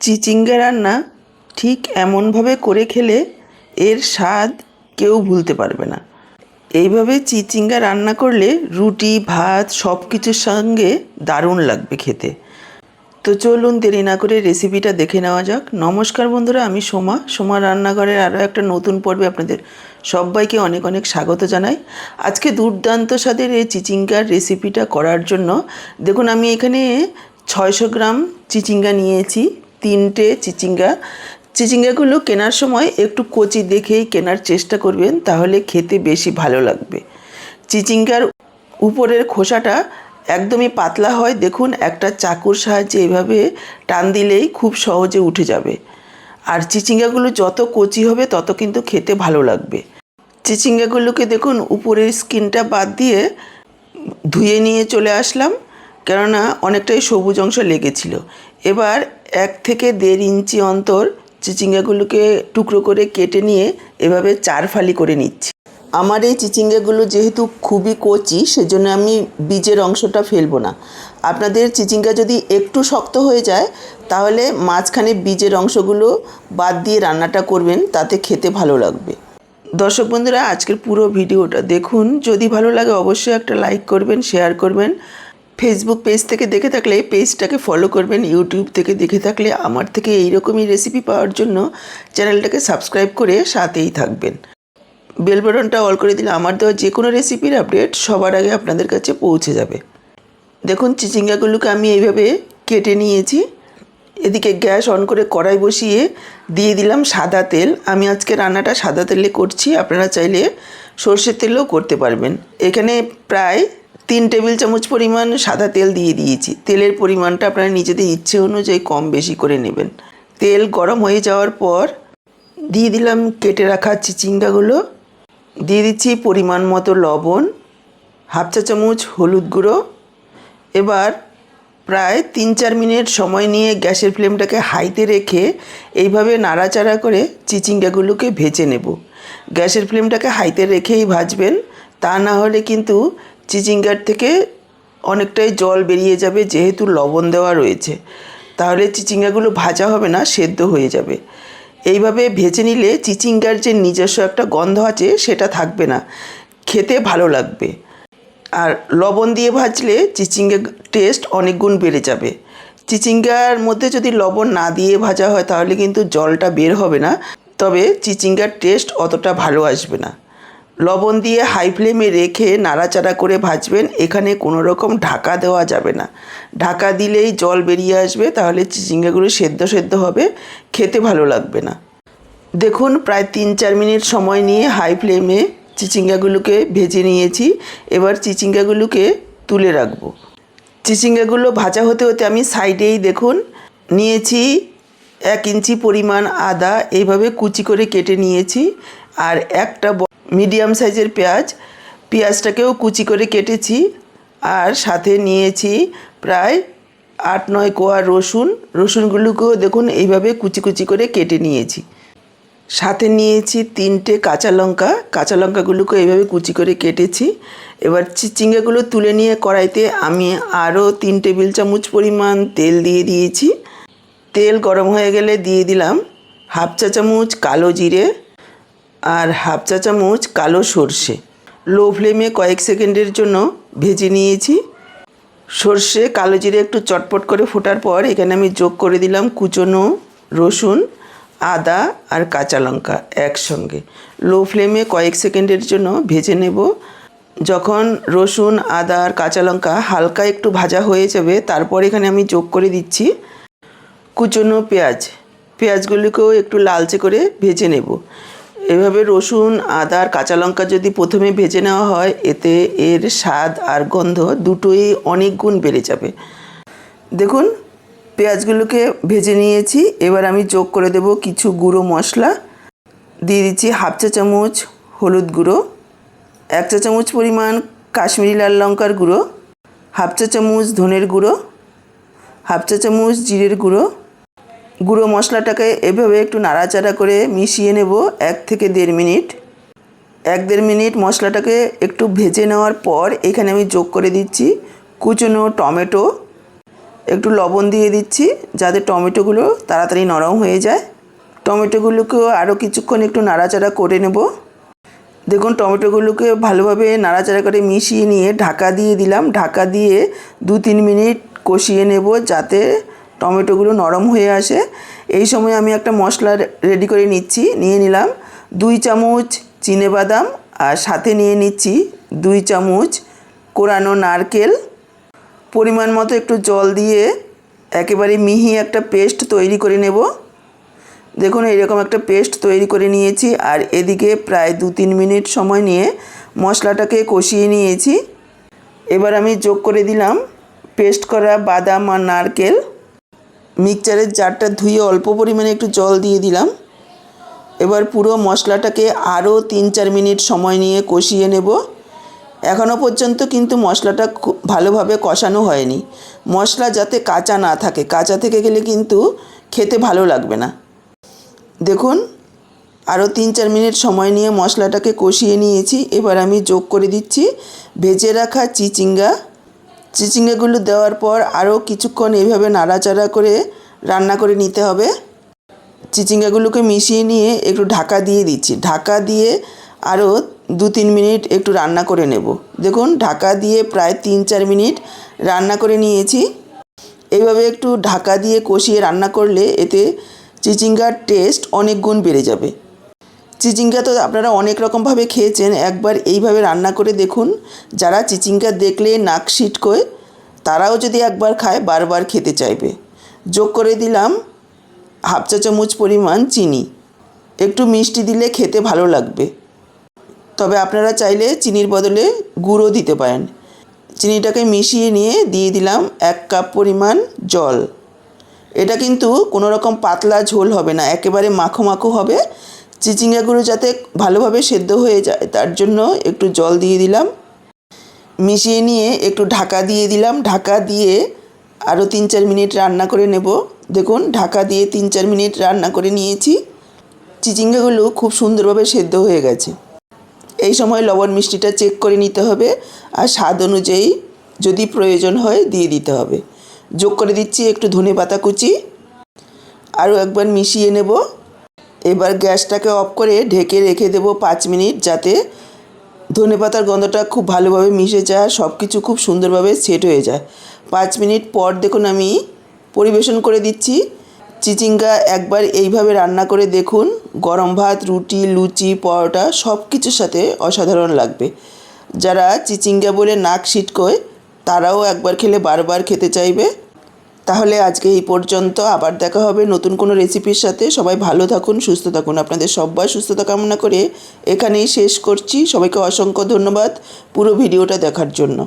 চিচিঙ্গা রান্না ঠিক এমনভাবে করে খেলে এর স্বাদ কেউ ভুলতে পারবে না। এইভাবে চিচিঙ্গা রান্না করলে রুটি, ভাত সব কিছুর সঙ্গে দারুণ লাগবে খেতে। তো চলুন দেরি না করে রেসিপিটা দেখে নেওয়া যাক। নমস্কার বন্ধুরা, আমি সোমা। সোমা রান্নাঘরের আরও একটা নতুন পর্বে আপনাদের সবাইকে অনেক অনেক স্বাগত জানাই। আজকে দুর্দান্ত স্বাদের এই চিচিঙ্গার রেসিপিটা করার জন্য দেখুন, আমি এখানে ছয়শো গ্রাম চিচিঙ্গা নিয়েছি। তিনটে চিচিঙ্গা। চিচিঙ্গাগুলো কেনার সময় একটু কচি দেখেই কেনার চেষ্টা করবেন, তাহলে খেতে বেশি ভালো লাগবে। চিচিঙ্গার উপরের খোসাটা একদমই পাতলা হয়, দেখুন একটা চাকুর সাহায্যে এভাবে টান দিলেই খুব সহজে উঠে যাবে। আর চিচিঙ্গাগুলো যত কচি হবে, তত কিন্তু খেতে ভালো লাগবে। চিচিঙ্গাগুলোকে দেখুন, উপরের স্কিনটা বাদ দিয়ে ধুয়ে নিয়ে চলে আসলাম, কেননা অনেকটাই সবুজ অংশ লেগেছিল। এবার এক থেকে দেড় ইঞ্চি অন্তর চিচিঙ্গাগুলোকে টুকরো করে কেটে নিয়ে এভাবে চার ফালি করে নিচ্ছি। আমার এই চিচিঙ্গাগুলো যেহেতু খুবই কচি, সেজন্য আমি বীজের অংশটা ফেলব না। আপনাদের চিচিঙ্গা যদি একটু শক্ত হয়ে যায়, তাহলে মাঝখানে বীজের অংশগুলো বাদ দিয়ে রান্নাটা করবেন, তাতে খেতে ভালো লাগবে। দর্শক বন্ধুরা, আজকের পুরো ভিডিওটা দেখুন। যদি ভালো লাগে, অবশ্যই একটা লাইক করবেন, শেয়ার করবেন। ফেসবুক পেজ থেকে দেখে থাকলে পেজটাকে ফলো করবেন ইউটিউব থেকে দেখে থাকলে আমার থেকে এইরকমই রেসিপি পাওয়ার জন্য চ্যানেলটাকে সাবস্ক্রাইব করে সাথেই থাকবেন। বেল বাটনটা অল করে দিলে আমার দেওয়া যে কোনো রেসিপির আপডেট সবার আগে আপনাদের কাছে পৌঁছে যাবে। দেখুন, চিচিঙ্গাগুলোকে আমি এইভাবে কেটে নিয়েছি। এদিকে গ্যাস অন করে কড়াই বসিয়ে দিয়ে দিলাম সাদা তেল। আমি আজকে রান্নাটা সাদা তেলে করছি, আপনারা চাইলে সর্ষের তেলেও করতে পারবেন। এখানে প্রায় তিন টেবিল চামচ পরিমাণ সাদা তেল দিয়ে দিয়েছি। তেলের পরিমাণটা আপনারা নিজেদের ইচ্ছে অনুযায়ী কম বেশি করে নেবেন। তেল গরম হয়ে যাওয়ার পর দিয়ে দিলাম কেটে রাখা চিচিঙ্গাগুলো। দিয়ে দিচ্ছি পরিমাণ মতো লবণ, হাফ চা চামচ হলুদ গুঁড়ো। এবার প্রায় তিন চার মিনিট সময় নিয়ে গ্যাসের ফ্লেমটাকে হাইতে রেখে এইভাবে নাড়াচাড়া করে চিচিঙ্গাগুলোকে ভেজে নেব। গ্যাসের ফ্লেমটাকে হাইতে রেখেই ভাজবেন। তা না হলে কিন্তু চিচিঙ্গার থেকে অনেকটাই জল বেরিয়ে যাবে, যেহেতু লবণ দেওয়া রয়েছে। তাহলে চিচিঙ্গাগুলো ভাজা হবে না, সেদ্ধ হয়ে যাবে। এইভাবে ভেজে নিলে চিচিঙ্গার যে নিজস্ব একটা গন্ধ আছে, সেটা থাকবে না। খেতে ভালো লাগবে। আর লবণ দিয়ে ভাজলে চিচিঙ্গার টেস্ট অনেক গুণ বেড়ে যাবে। চিচিঙ্গার মধ্যে যদি লবণ না দিয়ে ভাজা হয়, তাহলে কিন্তু জলটা বের হবে না। তবে চিচিঙ্গার টেস্ট অতটা ভালো আসবে না। লবণ দিয়ে হাই ফ্লেমে রেখে নাড়াচাড়া করে ভাজবেন। এখানে কোনো রকম ঢাকা দেওয়া যাবে না। ঢাকা দিলেই জল বেরিয়ে আসবে, তাহলে চিচিঙ্গাগুলো সেদ্ধ সেদ্ধ হবে। খেতে ভালো লাগবে না। দেখুন, প্রায় তিন চার মিনিট সময় নিয়ে হাই ফ্লেমে চিচিঙ্গাগুলোকে ভেজে নিয়েছি। এবার চিচিঙ্গাগুলোকে তুলে রাখব। চিচিঙ্গাগুলো ভাজা হতে হতে আমি সাইডেই দেখুন, নিয়েছি এক ইঞ্চি পরিমাণ আদা। এইভাবে কুচি করে কেটে নিয়েছি। আর একটা মিডিয়াম সাইজের পেঁয়াজ। পেঁয়াজটাকেও কুচি করে কেটেছি আর সাথে নিয়েছি প্রায় আট নয় কোয়া রসুন। রসুনগুলোকেও দেখুন এইভাবে কুচি কুচি করে কেটে নিয়েছি। সাথে নিয়েছি তিনটে কাঁচা লঙ্কা। কাঁচা লঙ্কাগুলোকে এইভাবে কুচি করে কেটেছি। এবার চিচিঙ্গাগুলো তুলে নিয়ে কড়াইতে আমি আরও তিন টেবিল চামচ পরিমাণ তেল দিয়ে দিয়েছি। তেল গরম হয়ে গেলে দিয়ে দিলাম হাফ চা চামচ কালো জিরে আর হাফ চা চামচ কালো সর্ষে। লো ফ্লেমে কয়েক সেকেন্ডের জন্য ভেজে নিয়েছি। সর্ষে কালো জিরে একটু চটপট করে ফোটার পর এখানে আমি যোগ করে দিলাম কুচনো রসুন, আদা আর কাঁচা লঙ্কা একসঙ্গে। লো ফ্লেমে কয়েক সেকেন্ডের জন্য ভেজে নেব। যখন রসুন, আদা আর কাঁচা লঙ্কা হালকা একটু ভাজা হয়ে যাবে, তারপর এখানে আমি যোগ করে দিচ্ছি কুচনো পেঁয়াজ। পেঁয়াজগুলিকেও একটু লালচে করে ভেজে নেব। এভাবে রসুন, আদা আর কাঁচা লঙ্কা যদি প্রথমে ভেজে নেওয়া হয়, এতে এর স্বাদ আর গন্ধ দুটোই অনেক গুণ বেড়ে যাবে। দেখুন, পেঁয়াজগুলোকে ভেজে নিয়েছি। এবার আমি যোগ করে দেব কিছু গুঁড়ো মশলা। দিয়ে দিচ্ছি হাফ চা চামচ হলুদ গুঁড়ো, এক চা চামচ পরিমাণ কাশ্মীরি লাল লঙ্কার গুঁড়ো, হাফ চা চামচ ধনের গুঁড়ো, হাফ চা চামচ জিরের গুঁড়ো গুঁড়ো মশলাটাকে এভাবে একটু নাড়াচাড়া করে মিশিয়ে নেব এক থেকে দেড় মিনিট। এক দেড় মিনিট মশলাটাকে একটু ভেজে নেওয়ার পর এখানে আমি যোগ করে দিচ্ছি কুচনো টমেটো। একটু লবণ দিয়ে দিচ্ছি যাতে টমেটোগুলো তাড়াতাড়ি নরম হয়ে যায়। টমেটোগুলোকেও আরও কিছুক্ষণ একটু নাড়াচাড়া করে নেব। দেখুন, টমেটোগুলোকে ভালোভাবে নাড়াচাড়া করে মিশিয়ে নিয়ে ঢাকা দিয়ে দিলাম। ঢাকা দিয়ে দু তিন মিনিট কষিয়ে নেব যাতে টমেটোগুলো নরম হয়ে আসে। এই সময় আমি একটা মশলা রেডি করে নিচ্ছি, নিয়ে নিলাম। দুই চামচ বাদাম আর সাথে নিয়ে নিচ্ছি দুই চামচ কোরানো নারকেল। পরিমাণ মতো একটু জল দিয়ে একেবারে মিহি একটা পেস্ট তৈরি করে নেব। দেখুন এরকম একটা পেস্ট তৈরি করে নিয়েছি আর এদিকে প্রায় দু তিন মিনিট সময় নিয়ে মশলাটাকে কষিয়ে নিয়েছি। এবার আমি যোগ করে দিলাম পেস্ট করা বাদাম আর নারকেল। মিক্সচারের জারটা ধুয়ে অল্প পরিমাণে একটু জল দিয়ে দিলাম। এবার পুরো মশলাটাকে আরও তিন চার মিনিট সময় নিয়ে কষিয়ে নেব। এখনও পর্যন্ত কিন্তু মশলাটা ভালোভাবে কষানো হয়নি। মশলা যাতে কাঁচা না থাকে, কাঁচা থেকে গেলে কিন্তু খেতে ভালো লাগবে না। দেখুন, আরও তিন চার মিনিট সময় নিয়ে মশলাটাকে কষিয়ে নিয়েছি। এবার আমি যোগ করে দিচ্ছি ভেজে রাখা চিচিঙ্গা চিচিঙ্গাগুলো দেওয়ার পর আরও কিছুক্ষণ এইভাবে নাড়াচাড়া করে রান্না করে নিতে হবে। চিচিঙ্গাগুলোকে মিশিয়ে নিয়ে একটু ঢাকা দিয়ে দিচ্ছি। ঢাকা দিয়ে আরও দু তিন মিনিট একটু রান্না করে নেব। দেখুন, ঢাকা দিয়ে প্রায় তিন চার মিনিট রান্না করে নিয়েছি। এইভাবে একটু ঢাকা দিয়ে কষিয়ে রান্না করলে এতে চিচিঙ্গার টেস্ট অনেক গুণ বেড়ে যাবে। চিচিঙ্গা তো আপনারা অনেক রকমভাবে খেয়েছেন। একবার এইভাবে রান্না করে দেখুন। যারা চিচিঙ্গা দেখলে নাক সিটকোয়, তারাও যদি একবার খায়, বারবার খেতে চাইবে। যোগ করে দিলাম হাফ চা চামচ পরিমাণ চিনি। একটু মিষ্টি দিলে খেতে ভালো লাগবে। তবে আপনারা চাইলে চিনির বদলে গুঁড়ো দিতে পারেন। চিনিটাকে মিশিয়ে নিয়ে দিয়ে দিলাম এক কাপ পরিমাণ জল। এটা কিন্তু কোনো রকম পাতলা ঝোল হবে না। একেবারে মাখো মাখো হবে। চিচিঙ্গাগুলো যাতে ভালোভাবে সেদ্ধ হয়ে যায়, তার জন্য একটু জল দিয়ে দিলাম। মিশিয়ে নিয়ে একটু ঢাকা দিয়ে দিলাম। ঢাকা দিয়ে আরও তিন চার মিনিট রান্না করে নেব। দেখুন, ঢাকা দিয়ে তিন চার মিনিট রান্না করে নিয়েছি। চিচিঙ্গাগুলো খুব সুন্দরভাবে সেদ্ধ হয়ে গেছে। এই সময় লবণ মিষ্টিটা চেক করে নিতে হবে আর স্বাদ অনুযায়ী যদি প্রয়োজন হয় দিয়ে দিতে হবে। যোগ করে দিচ্ছি একটু ধনে পাতা কুচি। আরও একবার মিশিয়ে নেব। এবার গ্যাসটাকে অফ করে ঢেকে রেখে দেব পাঁচ মিনিট যাতে ধনে পাতার গন্ধটা খুব ভালোভাবে মিশে যায় সব কিছু খুব সুন্দরভাবে সেট হয়ে যায়। পাঁচ মিনিট পর দেখুন আমি পরিবেশন করে দিচ্ছি। চিচিঙ্গা একবার এইভাবে রান্না করে দেখুন। গরম ভাত, রুটি, লুচি, পরোটা সব কিছুর সাথে অসাধারণ লাগবে। যারা চিচিঙ্গা বলে নাক সিটকোয়, তারাও একবার খেলে বারবার খেতে চাইবে। তাহলে আজকে এই পর্যন্ত। আবার দেখা হবে নতুন কোনো রেসিপির সাথে। সবাই ভালো থাকুন, সুস্থ থাকুন। আপনাদের সবাই সুস্থতা কামনা করে এখানেই শেষ করছি। সবাইকে অসংখ্য ধন্যবাদ পুরো ভিডিওটা দেখার জন্য।